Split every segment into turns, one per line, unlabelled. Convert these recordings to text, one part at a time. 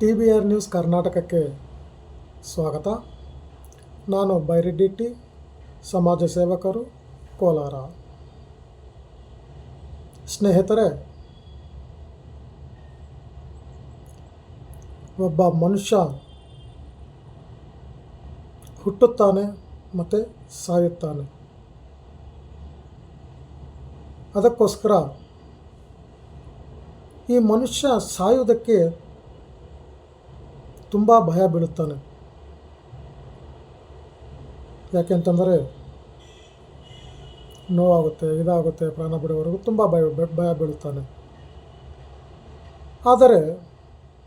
T B R news ಕರ್ನಾಟಕಕ್ಕೆ ಸ್ವಾಗತ. ನಾನು ಬೈರೆಡ್ಡಿ ಸಮಾಜ ಸೇವಕರು, ಕೋಲಾರ. ಸ್ನೇಹಿತರೆ, ಒಬ್ಬ ಮನುಷ್ಯ ಹುಟ್ಟುತ್ತಾನೆ ಮತ್ತು ಸಾಯುತ್ತಾನೆ. ಅದಕ್ಕೋಸ್ಕರ ಈ ಮನುಷ್ಯ ಸಾಯುವುದಕ್ಕೆ ತುಂಬ ಭಯ ಬೀಳುತ್ತಾನೆ. ಯಾಕೆಂತಂದರೆ ನೋವಾಗುತ್ತೆ, ಇದಾಗುತ್ತೆ, ಪ್ರಾಣ ಬಿಡುವವರೆಗೂ ತುಂಬ ಭಯ ಭಯ ಬೀಳುತ್ತಾನೆ. ಆದರೆ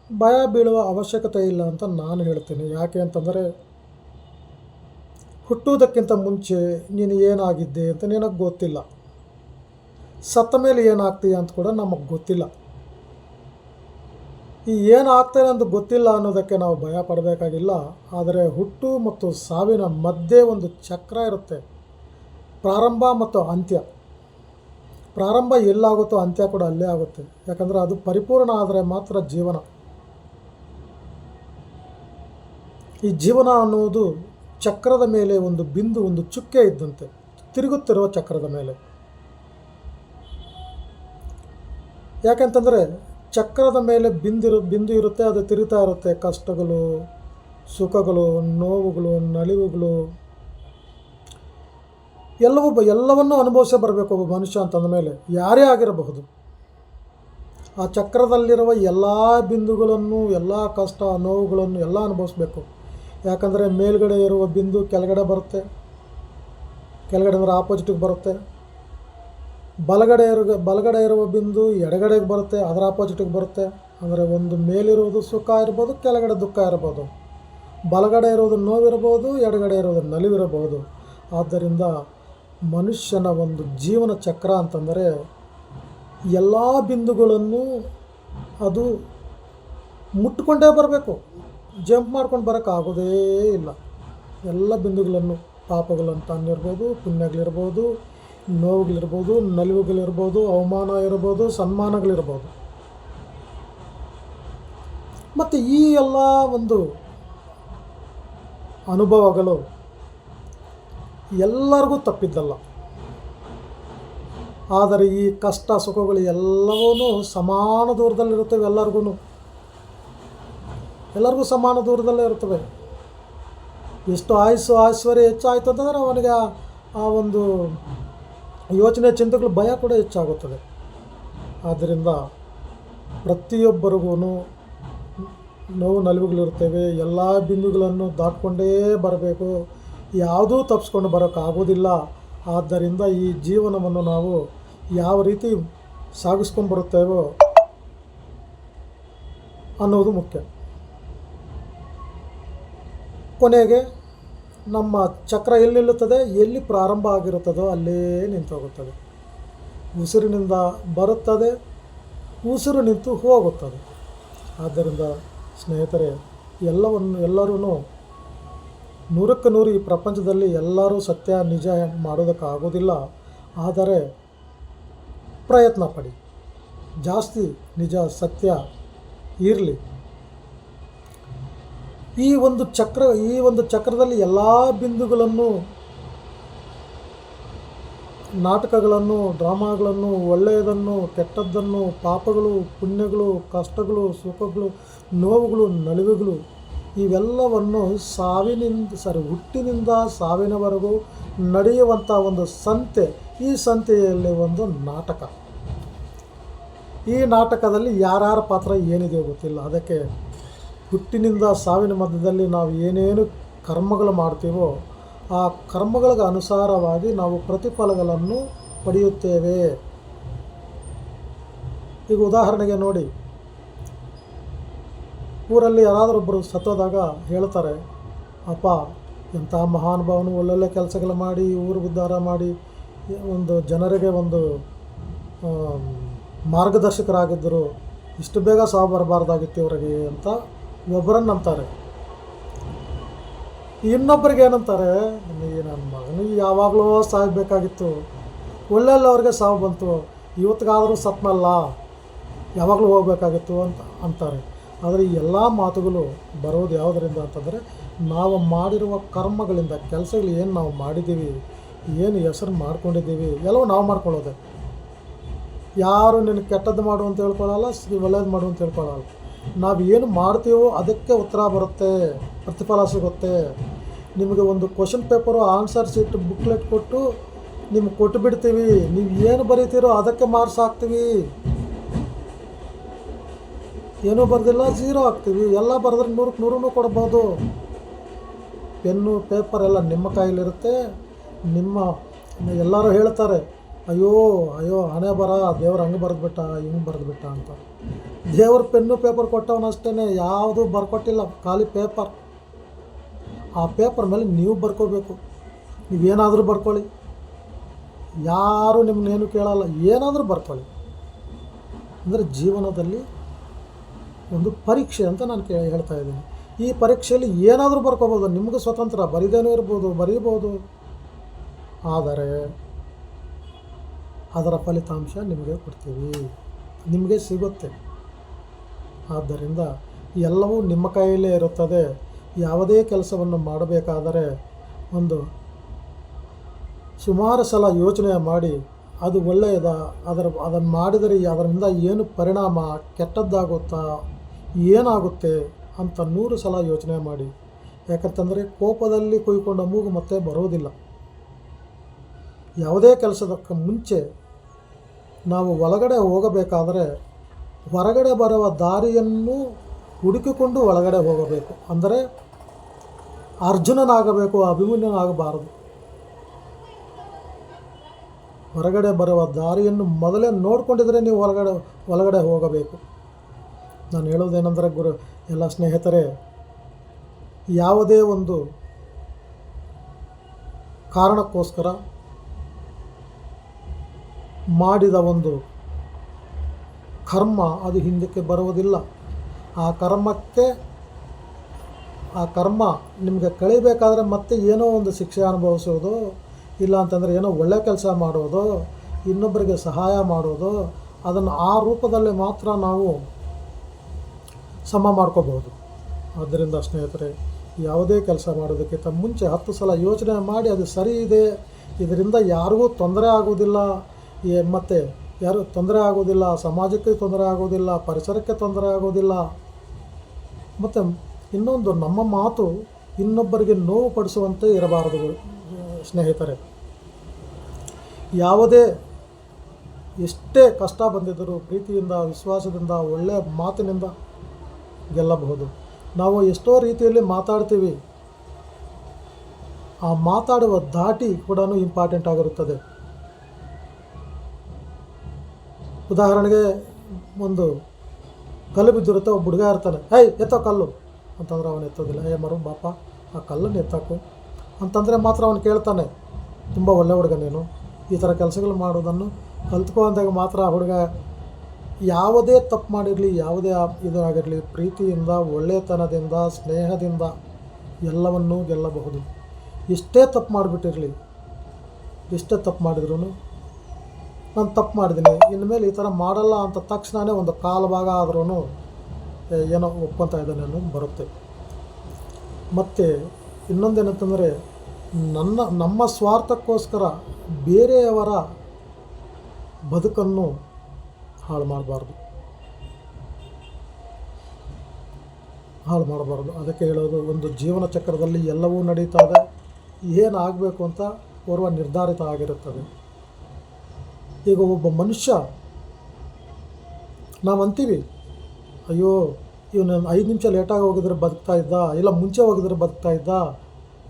ಭಯ ಬೀಳುವ ಅವಶ್ಯಕತೆ ಇಲ್ಲ ಅಂತ ನಾನು ಹೇಳ್ತೀನಿ. ಯಾಕೆ ಅಂತಂದರೆ ಹುಟ್ಟುವುದಕ್ಕಿಂತ ಮುಂಚೆ ನೀನು ಏನಾಗಿದ್ದೆ ಅಂತ ನಿನಗೆ ಗೊತ್ತಿಲ್ಲ. ಸತ್ತ ಮೇಲೆ ಏನಾಗ್ತೀಯ ಅಂತ ಕೂಡ ನಮಗೆ ಗೊತ್ತಿಲ್ಲ. ಈ ಏನಾಗ್ತಾನೆ ಅಂತ ಗೊತ್ತಿಲ್ಲ ಅನ್ನೋದಕ್ಕೆ ನಾವು ಭಯ ಪಡಬೇಕಾಗಿಲ್ಲ, ಆದರೆ ಹುಟ್ಟು ಮತ್ತು ಸಾವಿನ ಮಧ್ಯೆ ಒಂದು ಚಕ್ರ ಇರುತ್ತೆ. ಪ್ರಾರಂಭ ಮತ್ತು ಅಂತ್ಯ. ಪ್ರಾರಂಭ ಎಲ್ಲಾಗುತ್ತೋ ಅಂತ್ಯ ಕೂಡ ಅಲ್ಲೇ ಆಗುತ್ತೆ. ಯಾಕಂದರೆ ಅದು ಪರಿಪೂರ್ಣ ಆದರೆ ಮಾತ್ರ ಜೀವನ. ಈ ಜೀವನ ಅನ್ನುವುದು ಚಕ್ರದ ಮೇಲೆ ಒಂದು ಬಿಂದು, ಒಂದು ಚುಕ್ಕೆ ಇದ್ದಂತೆ. ತಿರುಗುತ್ತಿರುವ ಚಕ್ರದ ಮೇಲೆ. ಯಾಕೆಂತಂದರೆ ಚಕ್ರದ ಮೇಲೆ ಬಿಂದಿರು, ಬಿಂದು ಇರುತ್ತೆ, ಅದು ತಿರುತಾ ಇರುತ್ತೆ. ಕಷ್ಟಗಳು, ಸುಖಗಳು, ನೋವುಗಳು, ನಲಿವುಗಳು. ಎಲ್ಲವೂ ಎಲ್ಲವನ್ನೂ ಅನುಭವಿಸೇ ಬರಬೇಕು ಒಬ್ಬ ಮನುಷ್ಯ ಅಂತಂದ ಮೇಲೆ. ಯಾರೇ ಆಗಿರಬಹುದು. ಆ ಚಕ್ರದಲ್ಲಿರುವ ಎಲ್ಲ ಬಿಂದುಗಳನ್ನು, ಎಲ್ಲ ಕಷ್ಟ, ನೋವುಗಳನ್ನು ಎಲ್ಲ ಅನುಭವಿಸ್ಬೇಕು. ಯಾಕಂದರೆ ಮೇಲ್ಗಡೆ ಇರುವ ಬಿಂದು ಕೆಳಗಡೆ ಬರುತ್ತೆ. ಕೆಳಗಡೆ ಅಂದರೆ ಆಪೋಸಿಟಿಗೆ ಬರುತ್ತೆ. ಬಲಗಡೆ ಇರೋ ಬಲಗಡೆ ಇರುವ ಬಿಂದು ಎಡಗಡೆಗೆ ಬರುತ್ತೆ, ಅದರ ಆಪೋಸಿಟಿಗೆ ಬರುತ್ತೆ. ಅಂದರೆ ಒಂದು ಮೇಲಿರುವುದು ಸುಖ ಇರ್ಬೋದು, ಕೆಳಗಡೆ ದುಃಖ ಇರ್ಬೋದು. ಬಲಗಡೆ ಇರೋದು ನೋವಿರ್ಬೋದು ಎಡಗಡೆ ಇರೋದು ನಲಿವಿರಬಹುದು. ಆದ್ದರಿಂದ ಮನುಷ್ಯನ ಒಂದು ಜೀವನ ಚಕ್ರ ಅಂತಂದರೆ ಎಲ್ಲ ಬಿಂದುಗಳನ್ನು ಅದು ಮುಟ್ಕೊಂಡೇ ಬರಬೇಕು. ಜಂಪ್ ಮಾಡ್ಕೊಂಡು ಬರೋಕ್ಕಾಗೋದೇ ಇಲ್ಲ. ಎಲ್ಲ ಬಿಂದುಗಳನ್ನು ಪಾಪಗಳಂತ ಅನ್ನಿರ್ಬೋದು, ಪುಣ್ಯಗಳಿರ್ಬೋದು ನೋವುಗಳಿರ್ಬೋದು, ನಲಿವುಗಳಿರ್ಬೋದು, ಅವಮಾನ ಇರ್ಬೋದು, ಸನ್ಮಾನಗಳಿರ್ಬೋದು. ಮತ್ತು ಈ ಎಲ್ಲ ಒಂದು ಅನುಭವಗಳು ಎಲ್ಲರಿಗೂ ತಪ್ಪಿದ್ದಲ್ಲ. ಆದರೆ ಈ ಕಷ್ಟ ಸುಖಗಳು ಎಲ್ಲವೂ ಸಮಾನ ದೂರದಲ್ಲಿರುತ್ತವೆ ಎಲ್ಲರಿಗೂ. ಎಲ್ಲರಿಗೂ ಸಮಾನ ದೂರದಲ್ಲೇ ಇರುತ್ತವೆ. ಎಷ್ಟು ಆಯಸ್ಸು ಐಶ್ವರ್ಯ ಹೆಚ್ಚಾಯಿತು ಅಂತಂದರೆ ಅವನಿಗೆ ಆ- ಆ ಒಂದು ಯೋಚನೆ ಚಿಂತೆಗಳು ಭಯ ಕೂಡ ಹೆಚ್ಚಾಗುತ್ತದೆ. ಆದ್ದರಿಂದ ಪ್ರತಿಯೊಬ್ಬರಿಗೂ ನೋವು ನಲಿವುಗಳಿರ್ತವೆ ಎಲ್ಲ ಬಿಂದುಗಳನ್ನು ದಾಟ್ಕೊಂಡೇ ಬರಬೇಕು, ಯಾವುದೂ ತಪ್ಪಿಸ್ಕೊಂಡು ಬರೋಕ್ಕಾಗೋದಿಲ್ಲ. ಆದ್ದರಿಂದ ಈ ಜೀವನವನ್ನು ನಾವು ಯಾವ ರೀತಿ ಸಾಗಿಸ್ಕೊಂಡು ಬರುತ್ತೇವೋ ಅನ್ನೋದು ಮುಖ್ಯ. ಕೊನೆಗೆ ನಮ್ಮ ಚಕ್ರ ಎಲ್ಲಿ ನಿಲ್ಲುತ್ತದೆ? ಎಲ್ಲಿ ಪ್ರಾರಂಭ ಆಗಿರುತ್ತದೋ ಅಲ್ಲೇ ನಿಂತೋಗುತ್ತದೆ. ಉಸಿರಿನಿಂದ ಬರುತ್ತದೆ, ಉಸಿರು ನಿಂತು ಹೋಗುತ್ತದೆ. ಆದ್ದರಿಂದ ಸ್ನೇಹಿತರೆ ಎಲ್ಲವನ್ನು ಎಲ್ಲರೂ ನೂರಕ್ಕೆ ನೂರು ಈ ಪ್ರಪಂಚದಲ್ಲಿ ಎಲ್ಲರೂ ಸತ್ಯ, ನಿಜ ಮಾಡೋದಕ್ಕಾಗೋದಿಲ್ಲ ಆದರೆ ಪ್ರಯತ್ನ ಪಡಿ. ಜಾಸ್ತಿ ನಿಜ, ಸತ್ಯ ಇರಲಿ. ಈ ಒಂದು ಚಕ್ರ, ಈ ಒಂದು ಚಕ್ರದಲ್ಲಿ ಎಲ್ಲ ಬಿಂದುಗಳನ್ನು, ನಾಟಕಗಳನ್ನು, ಡ್ರಾಮಾಗಳನ್ನು, ಒಳ್ಳೆಯದನ್ನು, ಕೆಟ್ಟದ್ದನ್ನು, ಪಾಪಗಳು, ಪುಣ್ಯಗಳು, ಕಷ್ಟಗಳು, ಸುಖಗಳು, ನೋವುಗಳು, ನಲಿವುಗಳು, ಇವೆಲ್ಲವನ್ನು ಸಾವಿನಿಂದ ಸಾರಿ ಹುಟ್ಟಿನಿಂದ ಸಾವಿನವರೆಗೂ ನಡೆಯುವಂಥ ಒಂದು ಸಂತೆ. ಈ ಸಂತೆಯಲ್ಲಿ ಒಂದು ನಾಟಕ. ಈ ನಾಟಕದಲ್ಲಿ ಯಾರ್ಯಾರ ಪಾತ್ರ ಏನಿದೆ ಗೊತ್ತಿಲ್ಲ. ಅದಕ್ಕೆ ಹುಟ್ಟಿನಿಂದ ಸಾವಿನ ಮಧ್ಯದಲ್ಲಿ ನಾವು ಏನೇನು ಕರ್ಮಗಳು ಮಾಡ್ತೀವೋ ಆ ಕರ್ಮಗಳಿಗೆ ಅನುಸಾರವಾಗಿ ನಾವು ಪ್ರತಿಫಲಗಳನ್ನು ಪಡೆಯುತ್ತೇವೆ. ಈಗ ಉದಾಹರಣೆಗೆ ನೋಡಿ. ಊರಲ್ಲಿ ಯಾರಾದರೂ ಒಬ್ಬರು ಸತ್ತೋದಾಗ ಹೇಳ್ತಾರೆ, ಅಪ್ಪ, ಎಂಥ ಮಹಾನುಭಾವನು, ಒಳ್ಳೊಳ್ಳೆ ಕೆಲಸಗಳು ಮಾಡಿ, ಊರು ಉದ್ಧಾರ ಮಾಡಿ, ಒಂದು ಜನರಿಗೆ ಒಂದು ಮಾರ್ಗದರ್ಶಕರಾಗಿದ್ದರು, ಇಷ್ಟು ಬೇಗ ಸಾವು ಬರಬಾರ್ದಾಗಿತ್ತು ಇವರಿಗೆ, ಅಂತ ಒಬ್ಬರನ್ನು ನಂಬ್ತಾರೆ. ಇನ್ನೊಬ್ಬರಿಗೆ ಏನಂತಾರೆ ನನ್ನ ಮಗನಿಗೆ ಯಾವಾಗಲೂ ಸಾಯಬೇಕಾಗಿತ್ತು ಒಳ್ಳೆಲ್ಲ ಅವ್ರಿಗೆ ಸಾವು ಬಂತು. ಇವತ್ತಿಗಾದರೂ ಸತ್ನಲ್ಲ, ಯಾವಾಗಲೂ ಹೋಗಬೇಕಾಗಿತ್ತು ಅಂತ ಅಂತಾರೆ. ಆದರೆ ಈ ಎಲ್ಲ ಮಾತುಗಳು ಬರೋದು ಯಾವುದರಿಂದ ಅಂತಂದರೆ, ನಾವು ಮಾಡಿರುವ ಕರ್ಮಗಳಿಂದ, ಕೆಲಸಗಳು ಏನು ನಾವು ಮಾಡಿದ್ದೀವಿ, ಏನು ಹೆಸರು ಮಾಡ್ಕೊಂಡಿದ್ದೀವಿ, ಎಲ್ಲವೂ ನಾವು ಮಾಡ್ಕೊಳ್ಳೋದೆ. ಯಾರು ನಿನಗೆ ಕೆಟ್ಟದ್ದು ಮಾಡು ಅಂತ ಹೇಳ್ಕೊಳ್ಳಲ್ಲ, ಒಳ್ಳೇದು ಮಾಡು ಅಂತ ಹೇಳ್ಕೊಳ್ಳಲ್ಲ. ನಾವು ಏನು ಮಾಡ್ತೀವೋ ಅದಕ್ಕೆ ಉತ್ತರ ಬರುತ್ತೆ, ಪ್ರತಿಫಲ ಸಿಗುತ್ತೆ. ನಿಮಗೆ ಒಂದು question paper answer sheet booklet ಕೊಟ್ಟು ನಿಮ್ಗೆ ಕೊಟ್ಟು ಬಿಡ್ತೀವಿ. ನೀವು ಏನು ಬರೀತೀರೋ ಅದಕ್ಕೆ ಮಾರ್ಕ್ಸ್ ಹಾಕ್ತೀವಿ. ಏನೂ ಬರೆದಿಲ್ಲ ಝೀರೋ ಹಾಕ್ತೀವಿ. ಎಲ್ಲ ಬರೆದ್ರೆ ನೂರಕ್ಕೆ ನೂರೂ ಕೊಡ್ಬೋದು. ಪೆನ್ನು ಪೇಪರ್ ಎಲ್ಲ ನಿಮ್ಮ ಕೈಲಿರುತ್ತೆ ನಿಮ್ಮ, ಎಲ್ಲರೂ ಹೇಳ್ತಾರೆ, ಅಯ್ಯೋ ಅಯ್ಯೋ, ಹಣೆ ಬರ, ದೇವ್ರು ಹಂಗೆ ಬರೆದ್ಬಿಟ್ಟ, ಹಿಂಗೆ ಬರೆದ್ಬಿಟ್ಟ ಅಂತ. ದೇವ್ರ ಪೆನ್ನು ಪೇಪರ್ ಕೊಟ್ಟವನಷ್ಟೇ ಯಾವುದೂ ಬರ್ಕೊಟ್ಟಿಲ್ಲ, ಖಾಲಿ ಪೇಪರ್. ಆ ಪೇಪರ್ ಮೇಲೆ ನೀವು ಬರ್ಕೋಬೇಕು. ನೀವೇನಾದರೂ ಬರ್ಕೊಳ್ಳಿ. ಯಾರು ನಿಮ್ಮನ್ನೇನು ಕೇಳಲ್ಲ, ಏನಾದರೂ ಬರ್ಕೊಳ್ಳಿ. ಅಂದರೆ ಜೀವನದಲ್ಲಿ ಒಂದು ಪರೀಕ್ಷೆ ಅಂತ ನಾನು ಕೇಳಿ ಹೇಳ್ತಾ ಇದ್ದೀನಿ. ಈ ಪರೀಕ್ಷೆಯಲ್ಲಿ ಏನಾದರೂ ಬರ್ಕೋಬೋದು, ನಿಮಗೆ ಸ್ವತಂತ್ರ, ಬರಿದೇನೂ ಇರ್ಬೋದು, ಬರೀಬೋದು. ಆದರೆ ಅದರ ಫಲಿತಾಂಶ ನಿಮಗೆ ಕೊಡ್ತೀವಿ. ನಿಮಗೆ ಸಿಗುತ್ತೆ. ಆದ್ದರಿಂದ ಎಲ್ಲವೂ ನಿಮ್ಮ ಕೈಯಲ್ಲೇ ಇರುತ್ತದೆ. ಯಾವುದೇ ಕೆಲಸವನ್ನು ಮಾಡಬೇಕಾದರೆ ಒಂದು ಸುಮಾರು ಸಲ ಯೋಚನೆ ಮಾಡಿ, ಅದು ಒಳ್ಳೆಯದ? ಅದರ, ಅದನ್ನು ಮಾಡಿದರೆ ಅದರಿಂದ ಏನು ಪರಿಣಾಮ? ಕೆಟ್ಟದ್ದಾಗುತ್ತಾ? ಏನಾಗುತ್ತೆ? ಅಂತ ನೂರು ಸಲ ಯೋಚನೆ ಮಾಡಿ. ಯಾಕಂತಂದರೆ ಕೋಪದಲ್ಲಿ ಕೊಯ್ಕೊಂಡ ಮೂಗು ಮತ್ತೆ ಬರೋದಿಲ್ಲ ಯಾವುದೇ ಕೆಲಸದಕ್ಕೆ ಮುಂಚೆ ನಾವು ಒಳಗಡೆ ಹೋಗಬೇಕಾದರೆ ಹೊರಗಡೆ ಬರುವ ದಾರಿಯನ್ನು ಹುಡುಕಿಕೊಂಡು ಒಳಗಡೆ ಹೋಗಬೇಕು. ಅಂದರೆ ಅರ್ಜುನನಾಗಬೇಕು, ಅಭಿಮನ್ಯನಾಗಬಾರದು. ಹೊರಗಡೆ ಬರುವ ದಾರಿಯನ್ನು ಮೊದಲೇ ನೋಡಿಕೊಂಡಿದ್ರೆ ನೀವು ಹೊರಗಡೆ ಒಳಗಡೆ ಹೋಗಬೇಕು. ನಾನು ಹೇಳೋದೇನೆಂದರೆ ಗುರು, ಎಲ್ಲ ಸ್ನೇಹಿತರೆ, ಯಾವುದೇ ಒಂದು ಕಾರಣಕ್ಕೋಸ್ಕರ ಮಾಡಿದ ಒಂದು ಕರ್ಮ ಅದು ಹಿಂದಕ್ಕೆ ಬರುವುದಿಲ್ಲ. ಆ ಕರ್ಮಕ್ಕೆ, ಆ ಕರ್ಮ ನಿಮಗೆ ಕಳಿಬೇಕಾದ್ರೆ ಮತ್ತೆ ಏನೋ ಒಂದು ಶಿಕ್ಷೆ ಅನುಭವಿಸೋದು, ಇಲ್ಲ ಅಂತಂದರೆ ಏನೋ ಒಳ್ಳೆ ಕೆಲಸ ಮಾಡೋದು, ಇನ್ನೊಬ್ಬರಿಗೆ ಸಹಾಯ ಮಾಡೋದು, ಅದನ್ನು ಆ ರೂಪದಲ್ಲಿ ಮಾತ್ರ ನಾವು ಸಮ ಮಾಡ್ಕೋಬಹುದು. ಆದ್ದರಿಂದ ಸ್ನೇಹಿತರೆ, ಯಾವುದೇ ಕೆಲಸ ಮಾಡೋದಕ್ಕಿಂತ ಮುಂಚೆ ಹತ್ತು ಸಲ ಯೋಚನೆ ಮಾಡಿ ಅದು ಸರಿ ಇದೆ, ಇದರಿಂದ ಯಾರಿಗೂ ತೊಂದರೆ ಆಗುವುದಿಲ್ಲ ಮತ್ತು ಯಾರು ತೊಂದರೆ ಆಗೋದಿಲ್ಲ, ಸಮಾಜಕ್ಕೆ ತೊಂದರೆ ಆಗೋದಿಲ್ಲ, ಪರಿಸರಕ್ಕೆ ತೊಂದರೆ ಆಗೋದಿಲ್ಲ. ಮತ್ತು ಇನ್ನೊಂದು ನಮ್ಮ ಮಾತು ಇನ್ನೊಬ್ಬರಿಗೆ ನೋವು ಪಡಿಸುವಂತೆ ಇರಬಾರದು ಸ್ನೇಹಿತರೆ. ಯಾವುದೇ ಎಷ್ಟೇ ಕಷ್ಟ ಬಂದಿದ್ದರೂ ಪ್ರೀತಿಯಿಂದ, ವಿಶ್ವಾಸದಿಂದ, ಒಳ್ಳೆಯ ಮಾತಿನಿಂದ ಗೆಲ್ಲಬಹುದು. ನಾವು ಎಷ್ಟೋ ರೀತಿಯಲ್ಲಿ ಮಾತಾಡ್ತೀವಿ. ಆ ಮಾತಾಡುವ ದಾಟಿ ಕೂಡ ಇಂಪಾರ್ಟೆಂಟ್ ಆಗಿರುತ್ತದೆ. ಉದಾಹರಣೆಗೆ ಒಂದು ಕಲ್ಲು ಬಿದ್ದಿರುತ್ತೆ, ಒಬ್ಬ ಹುಡುಗ ಇರ್ತಾನೆ. ಏಯ್, ಎತ್ತೋ ಕಲ್ಲು. ಅಂತಂದ್ರೆ ಅವನು ಎತ್ತೋದಿಲ್ಲ. ಏ, ಮರು, ಬಾಪ, ಆ ಕಲ್ಲನ್ನು ಎತ್ತಾಕು. ಅಂತಂದರೆ ಮಾತ್ರ ಅವನು ಕೇಳ್ತಾನೆ, ತುಂಬ ಒಳ್ಳೆ ಹುಡುಗ ನೀನು. ಈ ಥರ ಕೆಲಸಗಳು ಮಾಡೋದನ್ನು ಕಲ್ತ್ಕೊ ಅಂದಾಗ ಮಾತ್ರ ಆ ಹುಡುಗ ಯಾವುದೇ ತಪ್ಪು ಮಾಡಿರಲಿ, ಯಾವುದೇ ಆಗಿರಲಿ ಪ್ರೀತಿಯಿಂದ ಒಳ್ಳೆಯತನದಿಂದ ಸ್ನೇಹದಿಂದ ಎಲ್ಲವನ್ನೂ ಗೆಲ್ಲಬಹುದು. ಎಷ್ಟೇ ತಪ್ಪು ಮಾಡಿಬಿಟ್ಟಿರಲಿ. ಎಷ್ಟೇ ತಪ್ಪು ಮಾಡಿದ್ರು ನಾನು ತಪ್ಪು ಮಾಡಿದ್ದೀನಿ. ಇನ್ಮೇಲೆ ಈ ಥರ ಮಾಡಲ್ಲ ಅಂತ ತಕ್ಷಣವೇ ಒಂದು ಕಾಲು ಭಾಗ ಆದ್ರೂ ಏನೋ ಒಪ್ಕೊತಾ ಇದ್ದಾನೆ ಅನ್ನೋದು ಬರುತ್ತೆ. ಮತ್ತು ಇನ್ನೊಂದೇನಂತಂದರೆ, ನನ್ನ, ನಮ್ಮ ಸ್ವಾರ್ಥಕ್ಕೋಸ್ಕರ ಬೇರೆಯವರ ಬದುಕನ್ನು ಹಾಳು ಮಾಡಬಾರ್ದು. ಹಾಳು ಮಾಡಬಾರ್ದು. ಅದಕ್ಕೆ ಹೇಳೋದು, ಒಂದು ಜೀವನ ಚಕ್ರದಲ್ಲಿ ಎಲ್ಲವೂ ನಡೀತಾ ಇದೆ. ಏನಾಗಬೇಕು ಅಂತ ಪೂರ್ವ ನಿರ್ಧಾರಿತ ಆಗಿರುತ್ತದೆ. ಈಗ ಒಬ್ಬ ಮನುಷ್ಯ, ನಾವು ಅಂತೀವಿ, ಅಯ್ಯೋ, ಇವನು ಐದು ನಿಮಿಷ ಲೇಟಾಗಿ ಹೋಗಿದ್ರೆ ಬದುಕ್ತಾ ಇದ್ದ, ಇಲ್ಲ ಮುಂಚೆ ಹೋಗಿದ್ರೆ ಬದುಕ್ತಾ ಇದ್ದ,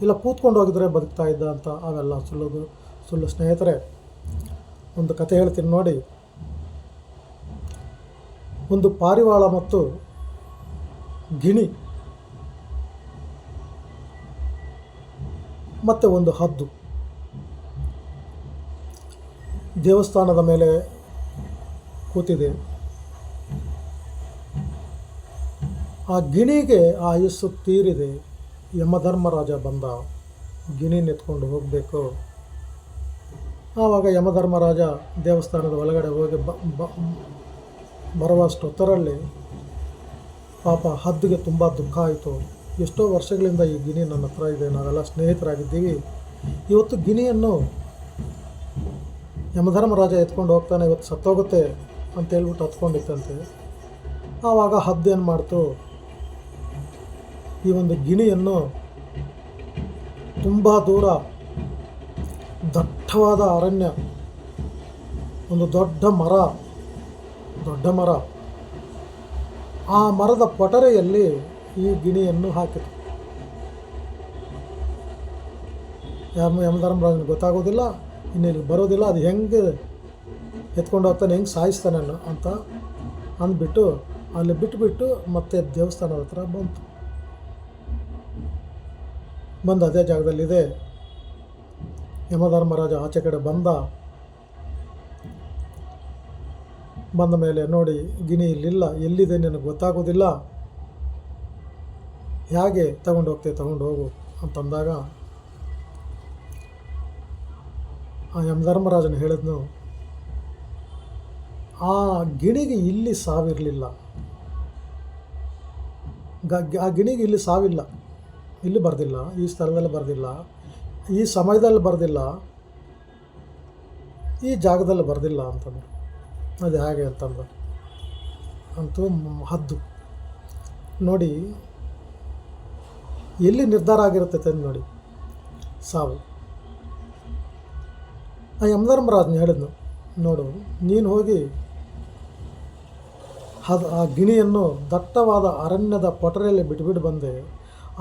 ಇಲ್ಲ ಕೂತ್ಕೊಂಡು ಹೋಗಿದ್ರೆ ಬದುಕ್ತಾ ಇದ್ದ ಅಂತ ಅವೆಲ್ಲ ಸುಳ್ಳು ಸುಳ್ಳು ಸ್ನೇಹಿತರೆ. ಒಂದು ಕತೆ ಹೇಳ್ತೀನಿ ನೋಡಿ. ಒಂದು ಪಾರಿವಾಳ ಮತ್ತು ಗಿಣಿ, ಮತ್ತು ಒಂದು ಹದ್ದು. ದೇವಸ್ಥಾನದ ಮೇಲೆ ಕೂತಿದೆ. ಆ ಗಿಣಿಗೆ ಆ ಆಯುಸ್ಸು ತೀರಿದೆ. ಯಮಧರ್ಮರಾಜ ಬಂದ. ಗಿಣಿ ನೆತ್ಕೊಂಡು ಹೋಗಬೇಕು. ಆವಾಗ ಯಮಧರ್ಮರಾಜ ದೇವಸ್ಥಾನದ ಒಳಗಡೆ ಹೋಗಿ ಬ, ಬ- ಬರುವಷ್ಟೊತ್ತರಲ್ಲಿ ಪಾಪ ಹದ್ದಿಗೆ ತುಂಬ ದುಃಖ ಆಯಿತು. ಎಷ್ಟೋ ವರ್ಷಗಳಿಂದ ಈ ಗಿಣಿ ನನ್ನ ಹತ್ರ ಇದೆ. ನಾವೆಲ್ಲ ಸ್ನೇಹಿತರಾಗಿದ್ದೀವಿ. ಇವತ್ತು ಗಿನಿಯನ್ನು ಯಮಧರ್ಮರಾಜ ಎತ್ಕೊಂಡು ಹೋಗ್ತಾನೆ, ಇವತ್ತು ಸತ್ತೋಗುತ್ತೆ ಅಂತ ಹೇಳ್ಬಿಟ್ಟು ಹತ್ಕೊಂಡಿತ್ತಂತೆ. ಆವಾಗ ಹದ್ದು ಏನು ಮಾಡ್ತು? ಈ ಒಂದು ಗಿಣಿಯನ್ನು ತುಂಬ ದೂರ ದಟ್ಟವಾದ ಅರಣ್ಯ, ಒಂದು ದೊಡ್ಡ ಮರ ದೊಡ್ಡ ಮರ, ಆ ಮರದ ಪೊಟರೆಯಲ್ಲಿ ಈ ಗಿಣಿಯನ್ನು ಹಾಕಿತು. ಯಮ ಯಮಧರ್ಮರಾಜನಿಗೆ ಗೊತ್ತಾಗೋದಿಲ್ಲ. ಇನ್ನು ಇಲ್ಲಿ ಬರೋದಿಲ್ಲ, ಅದು ಹೆಂಗೆ ಎತ್ಕೊಂಡು ಹೋಗ್ತಾನೆ, ಹೆಂಗೆ ಸಾಯಿಸ್ತಾನೆ ಅಂತ ಅಂದ್ಬಿಟ್ಟು ಅಲ್ಲಿ ಬಿಟ್ಟುಬಿಟ್ಟು ಮತ್ತೆ ದೇವಸ್ಥಾನದ ಹತ್ರ ಬಂತು. ಬಂದು ಅದೇ ಜಾಗದಲ್ಲಿದೆ. ಯಮಧರ್ಮರಾಜ ಆಚೆ ಕಡೆ ಬಂದ ಬಂದ ಮೇಲೆ ನೋಡಿ, ಗಿಣಿ ಇಲ್ಲಿಲ್ಲ, ಎಲ್ಲಿದೆ ನಿನಗೆ ಗೊತ್ತಾಗೋದಿಲ್ಲ. ಹೇಗೆ ತಗೊಂಡು ಹೋಗ್ತೀವಿ ತಗೊಂಡು ಹೋಗು ಅಂತಂದಾಗ ಆ ಧರ್ಮರಾಜನ ಹೇಳಿದ್ನು ಆ ಗಿಣಿಗೆ ಇಲ್ಲಿ ಸಾವಿರಲಿಲ್ಲ. ಆ ಗಿಣಿಗೆ ಇಲ್ಲಿ ಸಾವಿಲ್ಲ. ಇಲ್ಲಿ ಬರೆದಿಲ್ಲ, ಈ ಸ್ಥಳದಲ್ಲಿ ಬರೆದಿಲ್ಲ, ಈ ಸಮಯದಲ್ಲಿ ಬರೆದಿಲ್ಲ, ಈ ಜಾಗದಲ್ಲಿ ಬರೆದಿಲ್ಲ ಅಂತಂದರು. ಅದು ಹೇಗೆ ಅಂತಂದು ಅಂತೂ ಹದ್ದು. ನೋಡಿ, ಎಲ್ಲಿ ನಿರ್ಧಾರ ಆಗಿರುತ್ತೆ ನೋಡಿ. ಸಾವು. ಆ ಯಮಧರ್ಮರಾಜನ ಹೇಳಿದ್ನು. ನೋಡು, ನೀನು ಹೋಗಿ ಅದು ಆ ಗಿಣಿಯನ್ನು ದಟ್ಟವಾದ ಅರಣ್ಯದ ಪೊಟರೆಯಲ್ಲಿ ಬಿಟ್ಬಿಟ್ಟು ಬಂದೆ.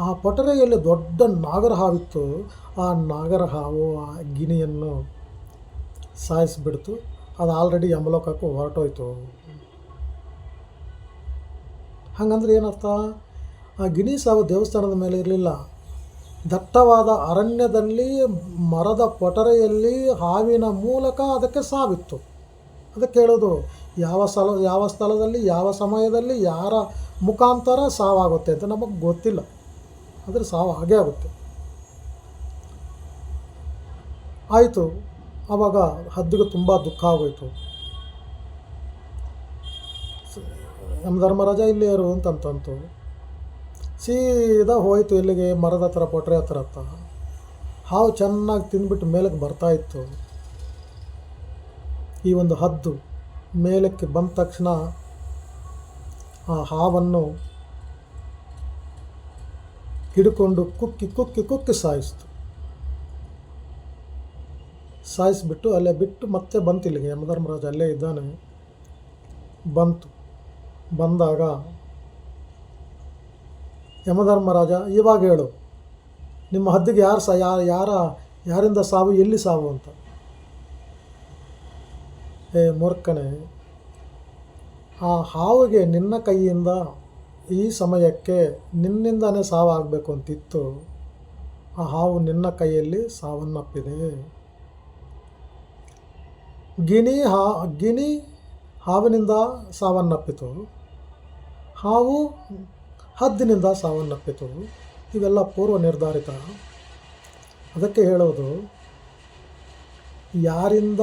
ಆ ಪೊಟರೆಯಲ್ಲಿ ದೊಡ್ಡ ನಾಗರ ಹಾವಿತ್ತು ಆ ನಾಗರ ಹಾವು ಆ ಗಿಣಿಯನ್ನು ಸಾಯಿಸಿಬಿಡ್ತು. ಅದು ಆಲ್ರೆಡಿ ಯಮಲೋಕಕ್ಕೂ ಹೊರಟೋಯ್ತು. ಹಾಗಂದ್ರೆ ಏನರ್ಥ? ಆ ಗಿಣಿ ಸಾವು ದೇವಸ್ಥಾನದ ಮೇಲೆ ಇರಲಿಲ್ಲ. ದಟ್ಟವಾದ ಅರಣ್ಯದಲ್ಲಿ, ಮರದ ಪೊಟರೆಯಲ್ಲಿ, ಹಾವಿನ ಮೂಲಕ ಅದಕ್ಕೆ ಸಾವಿತ್ತು. ಅದಕ್ಕೆ ಹೇಳೋದು, ಯಾವ ಸ್ಥಳ ಯಾವ ಸ್ಥಳದಲ್ಲಿ, ಯಾವ ಸಮಯದಲ್ಲಿ, ಯಾರ ಮುಖಾಂತರ ಸಾವಾಗುತ್ತೆ ಅಂತ ನಮಗೆ ಗೊತ್ತಿಲ್ಲ. ಆದರೆ ಸಾವು ಹಾಗೇ ಆಗುತ್ತೆ. ಆಯಿತು ಆವಾಗ ಹದ್ದಿಗೆ ತುಂಬ ದುಃಖ ಆಗೋಯಿತು. ನಮ್ಮ ಧರ್ಮರಾಜ ಇಲ್ಲೇ ಇರು ಅಂತಂತಂತು. ಸೀದಾ ಹೋಯಿತು ಇಲ್ಲಿಗೆ, ಮರದ ಹತ್ರ, ಪೊಟ್ರೆ ಹತ್ರ ಹತ್ತ ಹಾವು ಚೆನ್ನಾಗಿ ತಿಂದ್ಬಿಟ್ಟು ಮೇಲಕ್ಕೆ ಬರ್ತಾ ಇತ್ತು. ಈ ಒಂದು ಹದ್ದು ಮೇಲಕ್ಕೆ ಬಂದ ತಕ್ಷಣ ಆ ಹಾವನ್ನು ಹಿಡ್ಕೊಂಡು ಕುಕ್ಕಿ ಕುಕ್ಕಿ ಕುಕ್ಕಿ ಸಾಯಿಸ್ತು. ಸಾಯಿಸಿಬಿಟ್ಟು ಅಲ್ಲೇ ಬಿಟ್ಟು ಮತ್ತೆ ಬಂತು ಇಲ್ಲಿಗೆ. ಯಮಧರ್ಮರಾಜ ಅಲ್ಲೇ ಇದ್ದಾನೆ. ಬಂತು. ಬಂದಾಗ ಯಮಧರ್ಮರಾಜ, ಇವಾಗ ಹೇಳು. ನಿಮ್ಮ ಹದ್ದಿಗೆ ಯಾರು ಸ, ಯಾರ ಯಾರ, ಯಾರಿಂದ ಸಾವು, ಎಲ್ಲಿ ಸಾವು ಅಂತ. ಏ ಮೂರ್ಖನೆ, ಆ ಹಾವಿಗೆ ನಿನ್ನ ಕೈಯಿಂದ ಈ ಸಮಯಕ್ಕೆ ನಿನ್ನಿಂದನೇ ಸಾವಾಗಬೇಕು ಅಂತಿತ್ತು. ಆ ಹಾವು ನಿನ್ನ ಕೈಯಲ್ಲಿ ಸಾವನ್ನಪ್ಪಿದೆ. ಗಿಣಿ ಹಾ, ಗಿಣಿ ಹಾವಿನಿಂದ ಸಾವನ್ನಪ್ಪಿತು. ಹಾವು ಹದ್ದಿನಿಂದ ಸಾವನ್ನಪ್ಪಿತು ಇವೆಲ್ಲ ಪೂರ್ವ ನಿರ್ಧಾರಿತ. ಅದಕ್ಕೆ ಹೇಳೋದು, ಯಾರಿಂದ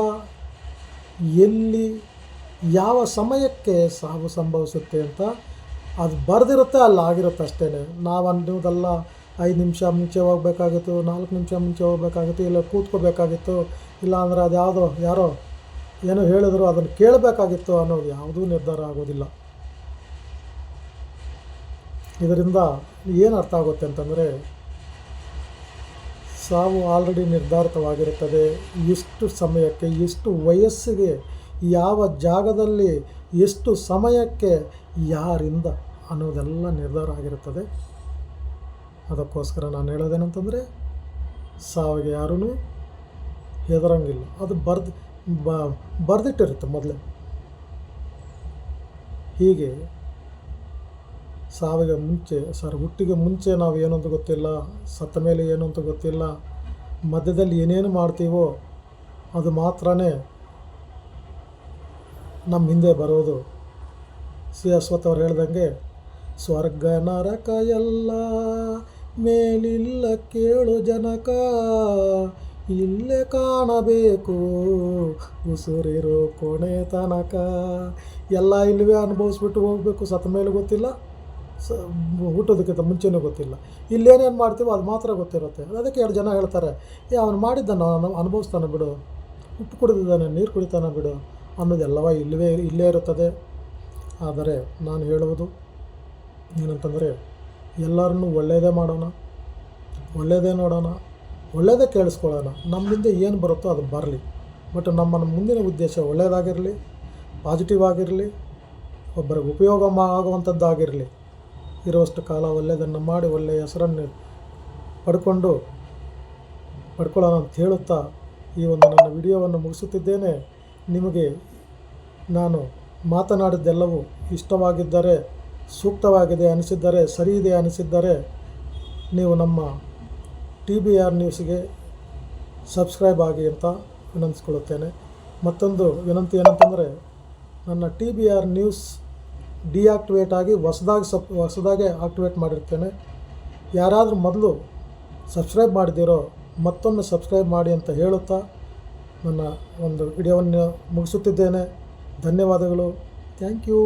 ಎಲ್ಲಿ ಯಾವ ಸಮಯಕ್ಕೆ ಸಾವು ಸಂಭವಿಸುತ್ತೆ ಅಂತ ಅದು ಬರೆದಿರುತ್ತೆ, ಅಲ್ಲಿ ಆಗಿರುತ್ತೆ ಅಷ್ಟೇ ನಾವು ಅನ್ನೋದೆಲ್ಲ ಐದು ನಿಮಿಷ ಮುಂಚೆ ಹೋಗ್ಬೇಕಾಗಿತ್ತು, ನಾಲ್ಕು ನಿಮಿಷ ಮುಂಚೆ ಹೋಗ್ಬೇಕಾಗಿತ್ತು, ಇಲ್ಲ ಕೂತ್ಕೋಬೇಕಾಗಿತ್ತು, ಇಲ್ಲ ಅಂದರೆ ಅದು ಯಾವುದೋ, ಯಾರೋ ಏನೋ ಹೇಳಿದ್ರು ಅದನ್ನು ಕೇಳಬೇಕಾಗಿತ್ತು ಅನ್ನೋದು ಯಾವುದೂ ನಿರ್ಧಾರ ಆಗೋದಿಲ್ಲ. ಇದರಿಂದ ಏನು ಅರ್ಥ ಆಗುತ್ತೆ ಅಂತಂದರೆ, ಸಾವು ಆಲ್ರೆಡಿ ನಿರ್ಧಾರಿತವಾಗಿರುತ್ತದೆ. ಎಷ್ಟು ಸಮಯಕ್ಕೆ ಎಷ್ಟು ವಯಸ್ಸಿಗೆ, ಯಾವ ಜಾಗದಲ್ಲಿ ಎಷ್ಟು ಸಮಯಕ್ಕೆ, ಯಾರಿಂದ ಅನ್ನೋದೆಲ್ಲ ನಿರ್ಧಾರ ಆಗಿರುತ್ತದೆ. ಅದಕ್ಕೋಸ್ಕರ ನಾನು ಹೇಳೋದೇನಂತಂದರೆ, ಸಾವಿಗೆ ಯಾರೂ ಹೆದರಂಗಿಲ್ಲ. ಅದು ಬರ್ದು ಬರೆದಿಟ್ಟಿರುತ್ತೆ ಮೊದಲೇ. ಹೀಗೆ ಸಾವಿಗೆ ಮುಂಚೆ, ಸರ್, ಹುಟ್ಟಿಗೆ ಮುಂಚೆ ನಾವು ಏನು ಅಂತ ಗೊತ್ತಿಲ್ಲ, ಸತ್ತ ಮೇಲೆ ಏನು ಅಂತ ಗೊತ್ತಿಲ್ಲ, ಮಧ್ಯದಲ್ಲಿ ಏನೇನು ಮಾಡ್ತೀವೋ ಅದು ಮಾತ್ರ ನಮ್ಮ ಹಿಂದೆ ಬರೋದು. ಸಿ ಅಶ್ವಥ್ ಅವ್ರು ಹೇಳ್ದಂಗೆ, ಸ್ವರ್ಗ ನರಕ ಎಲ್ಲ ಮೇಲಿಲ್ಲ ಕೇಳು ಜನಕ, ಇಲ್ಲೇ ಕಾಣಬೇಕು ಉಸುರಿರೋ ಕೊನೆ ತನಕ. ಎಲ್ಲ ಇಲ್ಲವೇ ಅನುಭವಿಸ್ಬಿಟ್ಟು ಹೋಗಬೇಕು, ಸತ್ತ ಮೇಲೆ ಗೊತ್ತಿಲ್ಲ. ಸ ಹುಟ್ಟೋದಕ್ಕಿಂತ ಮುಂಚೆನೂ ಗೊತ್ತಿಲ್ಲ. ಇಲ್ಲೇನೇನು ಮಾಡ್ತೀವೋ ಅದು ಮಾತ್ರ ಗೊತ್ತಿರುತ್ತೆ. ಅದಕ್ಕೆ ಎರಡು ಜನ ಹೇಳ್ತಾರೆ, ಏ, ಅವನು ಮಾಡಿದ್ದಾನೆ ಅನುಭವಿಸ್ತಾನೆ ಬಿಡು. ಉಪ್ಪು ಕುಡಿದಿದ್ದಾನೆ, ನೀರು ಕುಡಿತಾನೆ ಬಿಡು. ಅನ್ನೋದೆಲ್ಲವ ಇಲ್ಲವೇ, ಇಲ್ಲೇ ಇರುತ್ತದೆ. ಆದರೆ ನಾನು ಹೇಳುವುದು ಏನಂತಂದರೆ, ಎಲ್ಲರನ್ನೂ ಒಳ್ಳೆಯದೇ ಮಾಡೋಣ, ಒಳ್ಳೆಯದೇ ನೋಡೋಣ, ಒಳ್ಳೆಯದೇ ಕೇಳಿಸ್ಕೊಳ್ಳೋಣ. ನಮ್ಮಿಂದ ಏನು ಬರುತ್ತೋ ಅದು ಬರಲಿ. ಬಟ್ ನಮ್ಮ ಮುಂದಿನ ಉದ್ದೇಶ ಒಳ್ಳೆಯದಾಗಿರಲಿ, ಪಾಸಿಟಿವ್ ಆಗಿರಲಿ, ಒಬ್ಬರಿಗೆ ಉಪಯೋಗ ಆಗುವಂಥದ್ದಾಗಿರಲಿ. ಇರುವಷ್ಟು ಕಾಲ ಒಳ್ಳೆಯದನ್ನು ಮಾಡಿ ಒಳ್ಳೆಯ ಹೆಸರನ್ನು ಪಡ್ಕೊಂಡು ಪಡ್ಕೊಳ್ಳೋಣ ಅಂತ ಹೇಳುತ್ತಾ ಈ ಒಂದು ನನ್ನ ವಿಡಿಯೋವನ್ನು ಮುಗಿಸುತ್ತಿದ್ದೇನೆ. ನಿಮಗೆ ನಾನು ಮಾತನಾಡಿದ್ದೆಲ್ಲವೂ ಇಷ್ಟವಾಗಿದ್ದರೆ, ಸೂಕ್ತವಾಗಿದೆ ಅನಿಸಿದ್ದರೆ, ಸರಿ ಇದೆ ಅನಿಸಿದ್ದರೆ ನೀವು ನಮ್ಮ ಟಿ ಬಿ ಆರ್ ನ್ಯೂಸ್ಗೆ ಸಬ್ಸ್ಕ್ರೈಬ್ ಆಗಿ ಅಂತ ವಿನಂತಿಸ್ಕೊಳ್ಳುತ್ತೇನೆ. ಮತ್ತೊಂದು ವಿನಂತಿ ಏನಂತಂದರೆ, ನನ್ನ T B R news deactivate ಆಗಿ ಹೊಸದಾಗಿ ಸಪ್, ಹೊಸದಾಗೆ ಆಕ್ಟಿವೇಟ್ ಮಾಡಿರ್ತೇನೆ. ಯಾರಾದರೂ ಮೊದಲು ಸಬ್ಸ್ಕ್ರೈಬ್ ಮಾಡಿದಿರೋ ಮತ್ತೊಮ್ಮೆ ಸಬ್ಸ್ಕ್ರೈಬ್ ಮಾಡಿ ಅಂತ ಹೇಳುತ್ತಾ ನನ್ನ ಒಂದು ವಿಡಿಯೋವನ್ನು ಮುಗಿಸುತ್ತಿದ್ದೇನೆ. ಧನ್ಯವಾದಗಳು. Thank you.